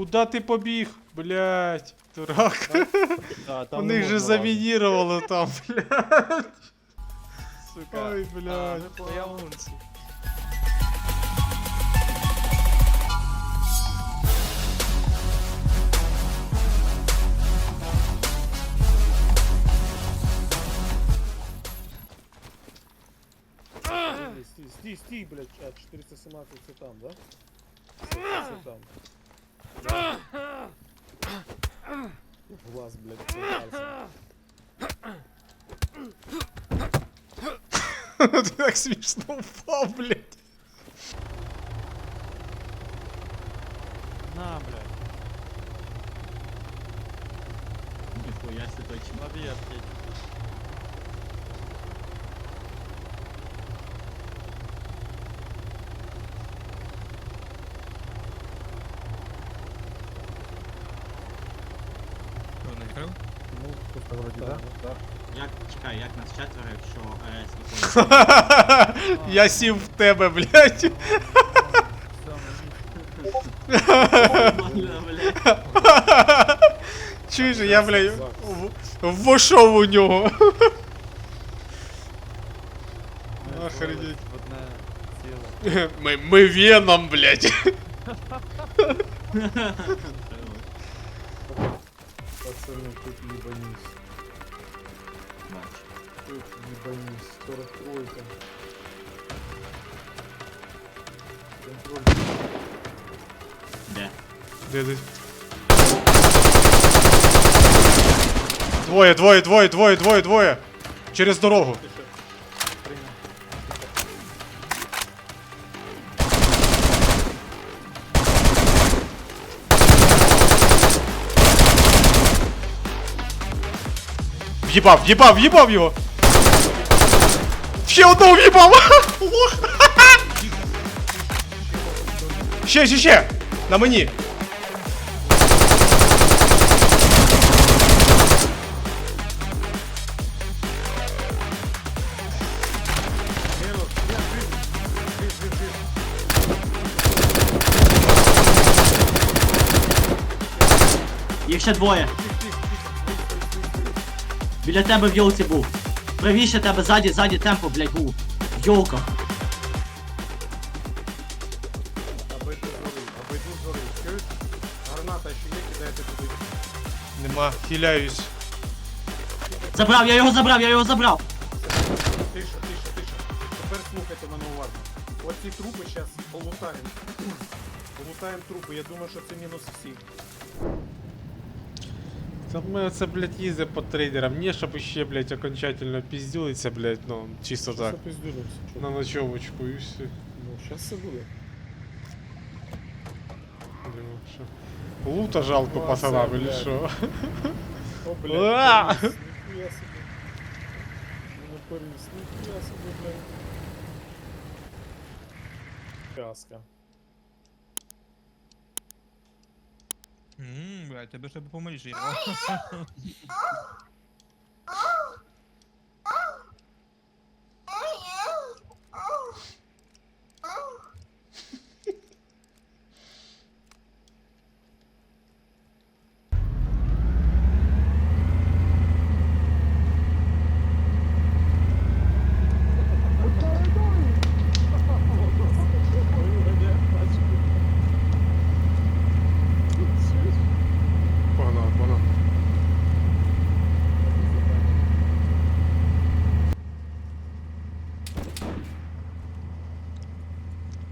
Куда ти побіг? Блять, дурак. А, там У не них же замінірувало там, лазити, Сука. Ой, блядь. А, я вулиці. Стій, стій, блядь, а 417 це там, да? Це там. В Глаз, блядь, це пальцем. Ти так смішно впав, блядь. На, блядь. Ніхуя себе точно. Молодец, Петя. Ну, тут вроде, да? Да. Як, чекай, як нас четверо, якщо РС виходить? Я сів в тебе, блядь. Нормально, блядь. Чуєш, я, блядь, в- вошов у нього. Охренеть. В одне ціле. Ми, ми веном, блядь. Пацаны, тут ебанись. Матч. Тут ебанись. 43-ка. Контроль. Де? Де, де? Двоє, двоє, двоє, двоє, двоє, двоє. Через дорогу. В'їбав, в'їбав, в'їбав його! Ще одного в'їбав! Лох! Ще, ще, ще! На мені! Геро, я жив. Жив, жив, жив. Їх ще двоє. Біля тебе в йолці був. Правіше тебе, ззаді, ззаді темпо, блядь, був. В йолках. Обойду зори, обойду зори. Чуєш? Граната ще є, кидайте туди. Нема, хиляюсь. Забрав, я його забрав, я його забрав. Тише, тише, тише. Тепер слухайте мене уважно. Оці трупи зараз полутаємо. Полутаємо трупи, я думаю, що це мінус всі. Та ми це, блядь, їздимо по трейдерам. Не, щоб ще, блядь, окончательно піздюлиться, блядь, ну, чисто так. Запиздюлимося. На ночовочку і все. Ну, зараз все буде. Блін, що. Лута жалко Ну, а пацанам, це, или блядь. що? О, Уа! блядь, повис, ніхуя собі. Ну, повис, ніхуя собі, блядь. Казка. Ммм, блядь, тебе ще допоможеш.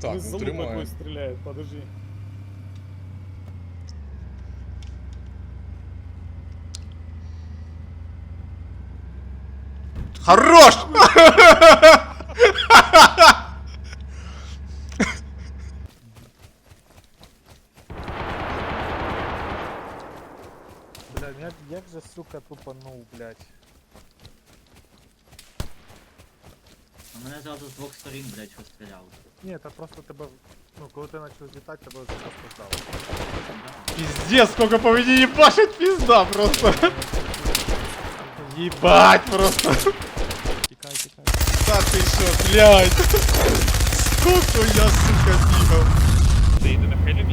Так, Ну, ну такой стреляет, подожди. Хорош! Блядь, як, як же, сука, тупанув, блядь. А мене зразу з двох сторін, блядь, розстріляли. Ні, та просто тебе, ну, коли ти почав злітати, тебе вже просто здало. Пиздец, сколько по мне ебашит пизда просто. Ебать просто. Тікай, тікай. Да ты что, блядь. Сколько я, сука, бегал. Ти йди на хелі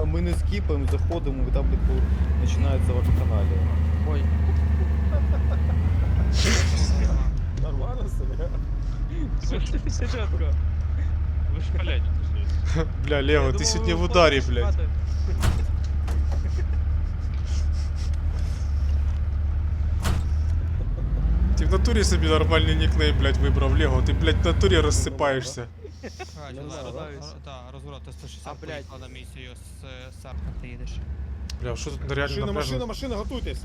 А ми не скіпаємо, заходимо, там типу, починається вакханалія. Ой. Нормально себе. Все чітко. Ви ж палять. Бля, Лего, ти сьогодні в ударі, блядь. Ти в натурі собі нормальний нікнейм, блядь, вибрав Лего. Ти, блядь, в натурі розсипаєшся. Катя, Ну, зараз, да, роз- та, розворот, ти 160 А, блядь. поїхала на місію з е, Сарка, ти їдеш. Бля, що тут реально Машина, машина, напряжено? машина, готуйтесь.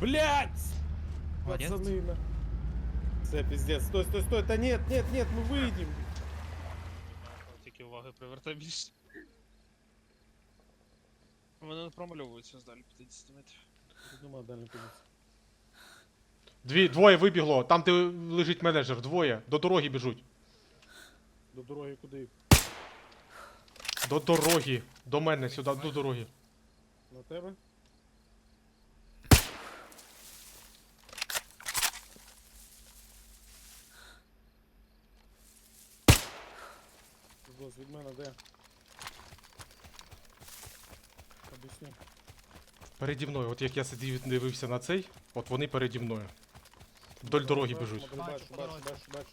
Блять! Молодець. Пацаны, на. Все, пиздец. Стой, стой, стой. Да нет, нет, нет, мы выйдем. Тільки уваги привертай більше. Вони не промальовуються здалі 50 метрів. Нема дальней позиции. Дві, двоє вибігло, там де лежить менеджер, двоє. До дороги біжуть. До дороги куди? До дороги. До мене, сюди, до дороги. На тебе? Зос, від мене де? Об'ясни. Переді мною, от як я сидів і дивився на цей, от вони переді мною. Вдоль дороги біжуть. Бачу, Бачу, бачу, бачу,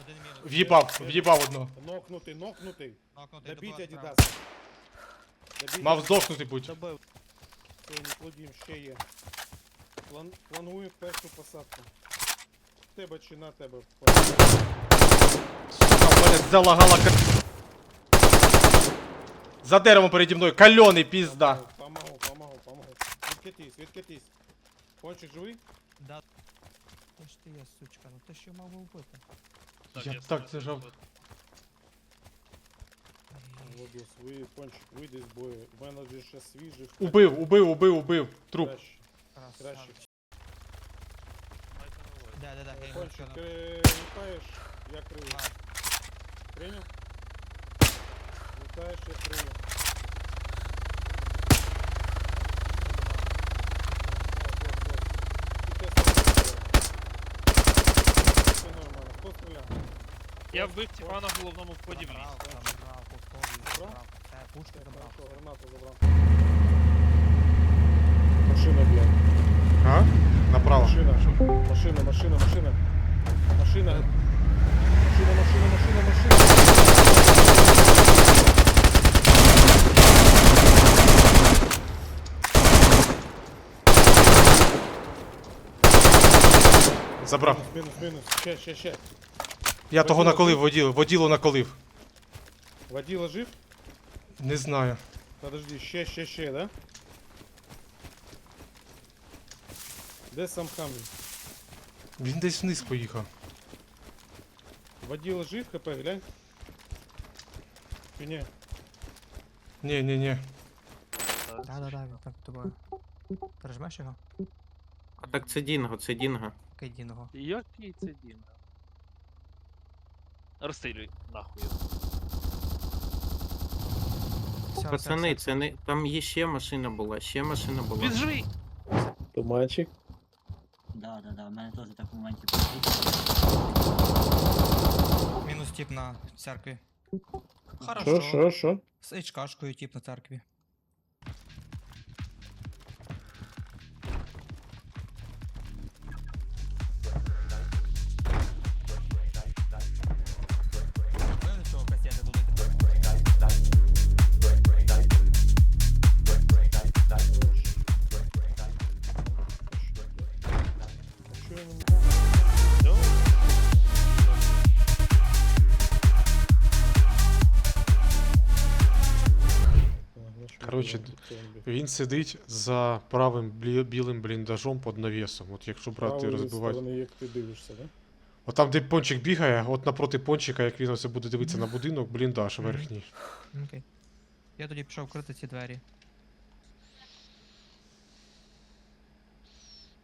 Один мінус. В'їбав, в'їбав одного. Нокнутий, нокнутий. Нокнутий, Добіть добивай. Добіть Мав здохнути будь. Добив. Не ще є. План... Планую першу посадку. Тебе чи на тебе? В залагала ка... За деревом переді мною, кальоний пізда. Помогу, помогу, помогу. Відкатись, відкатись. Кончик живий? Да. Ти ж ти є, сучка, ну ти що мав би вбити? Я так зажав. Владос, ви, кончик, вийди з бою. У мене вже ще свіжих. Убив, убив, убив, убив. Труп. Краще, краще. Да, да, да, я його Кончик, я крию. А. Прийняв? Літаєш, я крию. Хто стріляв? Я вбив тіпа на головному вході в ліс. Забрав, там забрав, повторюю, Забрав? забрав. Це пушки забрав. Хорошо, гранату забрав. Машина, блядь. А? Направо. Машина, машина, машина, машина. Машина. Машина, машина, машина. Забрав. Мінус, мінус, мінус. Ще, ще, ще. Я того наколив, воділо, воділо наколив. Водила жив? Не знаю. Подожди, ще, ще, ще, да? Де сам Хамлін? Він десь вниз поїхав. Водила жив, ХП, глянь. Чи ні? Ні, ні, ні. Да, да, да, він там тобою. Пережмеш його? А так це Дінго, це Дінго. Кайдіного. Який це дім? Розстрілюй, нахуй. його. Все, Пацани, це не. Там є ще машина була, ще машина була. Він живий! Туманчик. Да, да, да, в мене теж так в моменті. Мінус тип на церкві. Що, Хорошо. що, що? З HK-шкою тип на церкві. Коротше, Він сидить за правим блі- білим бліндажом під навісом. От якщо брати і розбивати. сторони, як ти дивишся, да? От там, де пончик бігає, от напроти пончика, як він оце буде дивитися на будинок, бліндаж верхній. Окей. Я тоді пішов крити ці двері.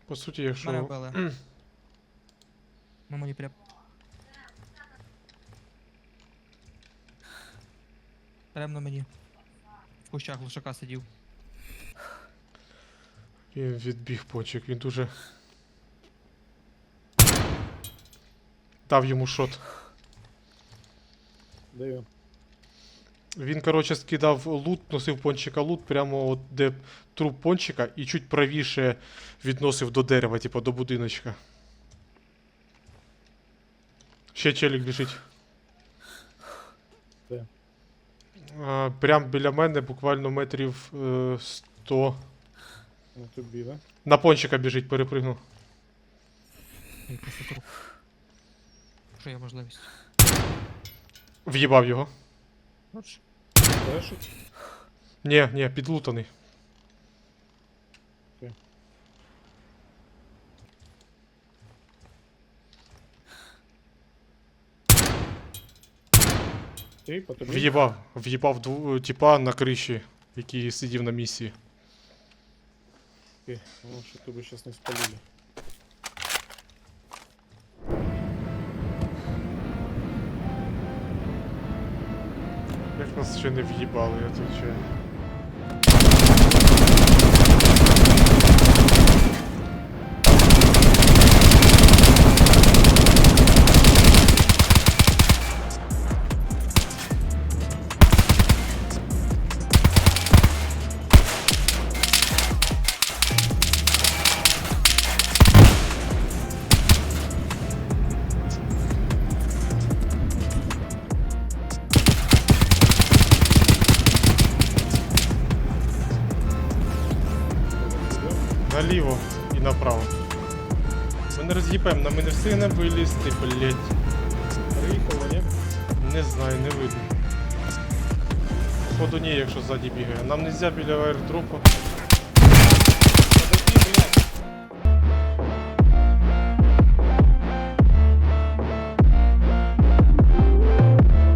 По суті, якщо. вбили. Ну мені прям. Прям на мені. В кущах лошака сидів. Він відбіг пончик, він дуже. Дав йому шот. Даю. Він, коротше, скидав лут, носив пончика лут прямо от де труп пончика і чуть правіше відносив до дерева, типу до будиночка. Ще челік біжить. Де? А, прям біля мене, буквально метрів е, 100. На тобі, да? На пончика біжить, перепригну. Просто труп. Що є можливість? В'їбав його. Хорош. Решить. Ні, ні, підлутаний. Ти по тобі. В'їбав. В'їбав дву, типа на криші, який сидів на місії. Окей. Ну, що тебе щас не спалили. Як нас ще не в'їбали, я отвечаю. Наліво і направо. Ми не роз'їбаємо, на ми не встигнемо вилізти, блять. Приїхали, ні? Не знаю, не видно. Походу ні, якщо ззаді бігає. Нам нельзя біля аердропу.